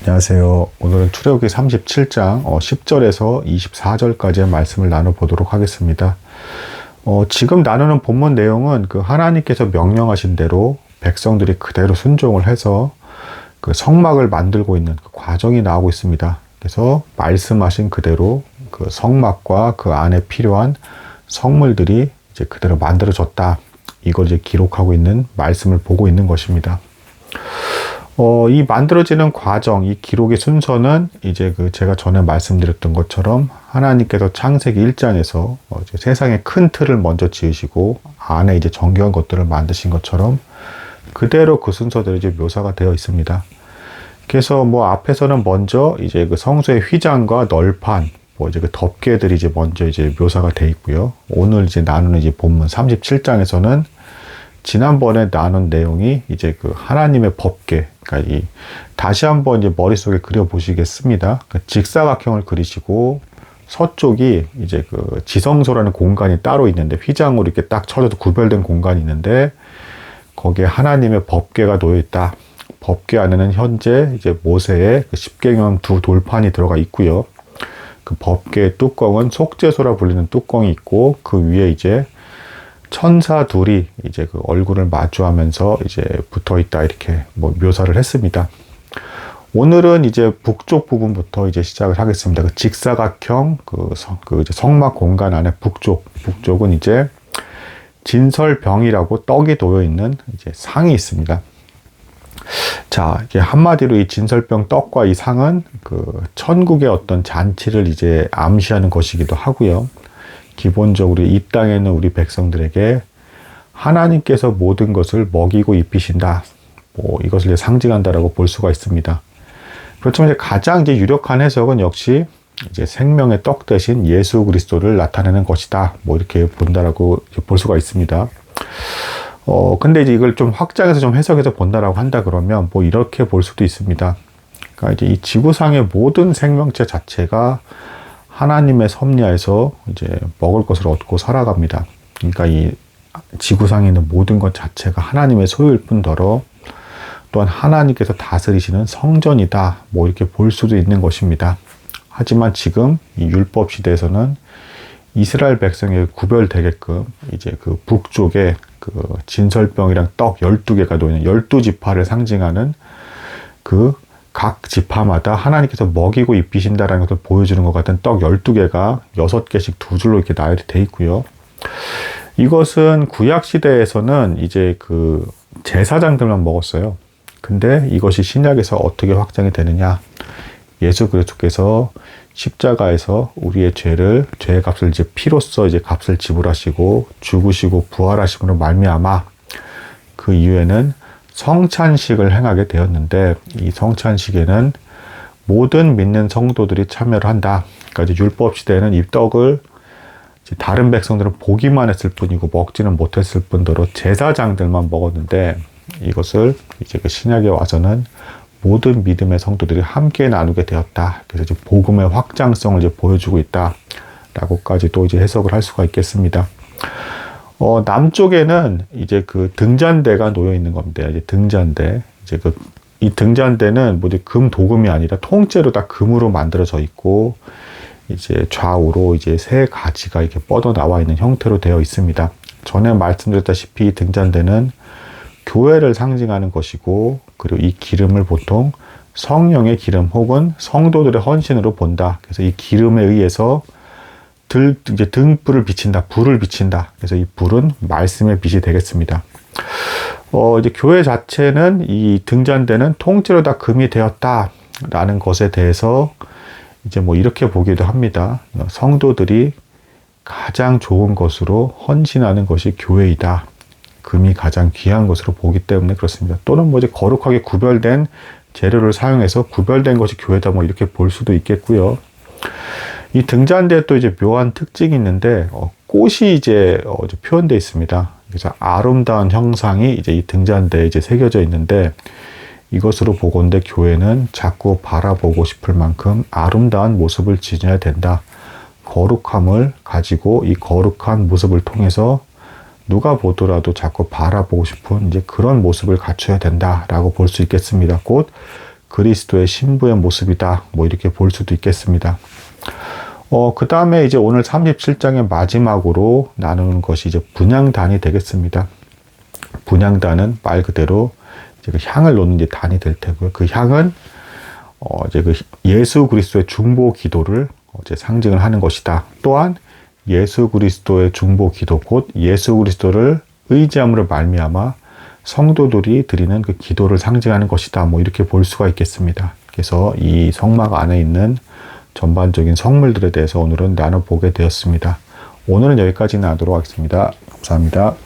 안녕하세요. 오늘은 출애굽기 37장 10절에서 24절까지의 말씀을 나눠보도록 하겠습니다. 어, 지금 나누는 본문 내용은 그 하나님께서 명령하신 대로 백성들이 그대로 순종을 해서 그 성막을 만들고 있는 그 과정이 나오고 있습니다. 그래서 말씀하신 그대로 그 성막과 그 안에 필요한 성물들이 이제 그대로 만들어졌다. 이걸 이제 기록하고 있는 말씀을 보고 있는 것입니다. 어, 이 만들어지는 과정, 이 기록의 순서는 이제 그 제가 전에 말씀드렸던 것처럼 하나님께서 창세기 1장에서 어, 세상의 큰 틀을 먼저 지으시고 안에 이제 정교한 것들을 만드신 것처럼 그대로 그 순서대로 이제 묘사가 되어 있습니다. 그래서 뭐 앞에서는 먼저 이제 그 성소의 휘장과 널판, 뭐 이제 그 덮개들이 이제 먼저 이제 묘사가 돼 있고요. 오늘 이제 나누는 이제 본문 37장에서는 지난번에 나눈 내용이 이제 그 하나님의 법계, 그러니까 이 다시 한번 이제 머릿속에 그려 보시겠습니다. 그 직사각형을 그리시고 서쪽이 이제 그 지성소라는 공간이 따로 있는데 휘장으로 이렇게 딱 쳐져도 구별된 공간이 있는데 거기에 하나님의 법계가 놓여 있다. 법계 안에는 현재 이제 모세의 그 십계명 두 돌판이 들어가 있고요. 그 법계의 뚜껑은 속죄소라 불리는 뚜껑이 있고 그 위에 이제 천사 둘이 이제 그 얼굴을 마주하면서 이제 붙어 있다 이렇게 뭐 묘사를 했습니다. 오늘은 이제 북쪽 부분부터 이제 시작을 하겠습니다. 그 직사각형 그, 성, 그 성막 공간 안에 북쪽 북쪽은 이제 진설병이라고 떡이 놓여 있는 이제 상이 있습니다. 자, 이게 한마디로 이 진설병 떡과 이 상은 그 천국의 어떤 잔치를 이제 암시하는 것이기도 하고요. 기본적으로 이 땅에 있는 우리 백성들에게 하나님께서 모든 것을 먹이고 입히신다. 뭐 이것을 상징한다라고 볼 수가 있습니다. 그렇지만 이제 가장 이제 유력한 해석은 역시 이제 생명의 떡 대신 예수 그리스도를 나타내는 것이다. 뭐 이렇게 본다라고 볼 수가 있습니다. 어, 근데 이제 이걸 좀 확장해서 좀 해석해서 본다라고 한다 그러면 뭐 이렇게 볼 수도 있습니다. 그러니까 이제 이 지구상의 모든 생명체 자체가 하나님의 섭리하에서 이제 먹을 것을 얻고 살아갑니다. 그러니까 이 지구상에 있는 모든 것 자체가 하나님의 소유일 뿐더러 또한 하나님께서 다스리시는 성전이다. 뭐 이렇게 볼 수도 있는 것입니다. 하지만 지금 이 율법 시대에서는 이스라엘 백성에 구별되게끔 이제 그 북쪽에 그 진설병이랑 떡 12개가 놓이는 12지파를 상징하는 그 각 지파마다 하나님께서 먹이고 입히신다라는 것을 보여주는 것 같은 떡 12개가 6개씩 두 줄로 이렇게 나열이 돼 있고요. 이것은 구약 시대에서는 이제 그 제사장들만 먹었어요. 근데 이것이 신약에서 어떻게 확장이 되느냐? 예수 그리스도께서 십자가에서 우리의 죄를 죄의 값을 이제 피로써 이제 값을 지불하시고 죽으시고 부활하심으로 말미암아 그 이후에는 성찬식을 행하게 되었는데 이 성찬식에는 모든 믿는 성도들이 참여를 한다. 그러니까 이제 율법 시대에는 이 떡을 다른 백성들은 보기만 했을 뿐이고 먹지는 못했을 뿐더러 제사장들만 먹었는데 이것을 이제 그 신약에 와서는 모든 믿음의 성도들이 함께 나누게 되었다. 그래서 이제 복음의 확장성을 이제 보여주고 있다라고까지 또 이제 해석을 할 수가 있겠습니다. 어, 남쪽에는 이제 그 등잔대가 놓여 있는 겁니다. 이제 등잔대. 이제 그, 이 등잔대는 뭐 이제 금 도금이 아니라 통째로 다 금으로 만들어져 있고, 이제 좌우로 이제 세 가지가 이렇게 뻗어 나와 있는 형태로 되어 있습니다. 전에 말씀드렸다시피 등잔대는 교회를 상징하는 것이고, 그리고 이 기름을 보통 성령의 기름 혹은 성도들의 헌신으로 본다. 그래서 이 기름에 의해서 들, 이제 등불을 비친다. 불을 비친다. 그래서 이 불은 말씀의 빛이 되겠습니다. 어, 이제 교회 자체는 이 등잔대는 통째로 다 금이 되었다. 라는 것에 대해서 이제 뭐 이렇게 보기도 합니다. 성도들이 가장 좋은 것으로 헌신하는 것이 교회이다. 금이 가장 귀한 것으로 보기 때문에 그렇습니다. 또는 뭐 이제 거룩하게 구별된 재료를 사용해서 구별된 것이 교회다. 뭐 이렇게 볼 수도 있겠고요. 이 등잔대에 또 이제 묘한 특징이 있는데 어, 꽃이 이제 어, 표현되어 있습니다. 그래서 아름다운 형상이 이제 이 등잔대에 이제 새겨져 있는데 이것으로 보건대 교회는 자꾸 바라보고 싶을 만큼 아름다운 모습을 지녀야 된다. 거룩함을 가지고 이 거룩한 모습을 통해서 누가 보더라도 자꾸 바라보고 싶은 이제 그런 모습을 갖춰야 된다라고 볼 수 있겠습니다. 곧 그리스도의 신부의 모습이다. 뭐 이렇게 볼 수도 있겠습니다. 어, 그 다음에 이제 오늘 37장의 마지막으로 나누는 것이 이제 분양단이 되겠습니다. 분양단은 말 그대로 이제 그 향을 놓는 이제 단이 될 테고요. 그 향은 어, 이제 그 예수 그리스도의 중보 기도를 이제 상징을 하는 것이다. 또한 예수 그리스도의 중보 기도 곧 예수 그리스도를 의지함으로 말미암아 성도들이 드리는 그 기도를 상징하는 것이다. 뭐 이렇게 볼 수가 있겠습니다. 그래서 이 성막 안에 있는 전반적인 성물들에 대해서 오늘은 나눠보게 되었습니다. 오늘은 여기까지 나누도록 하겠습니다. 감사합니다.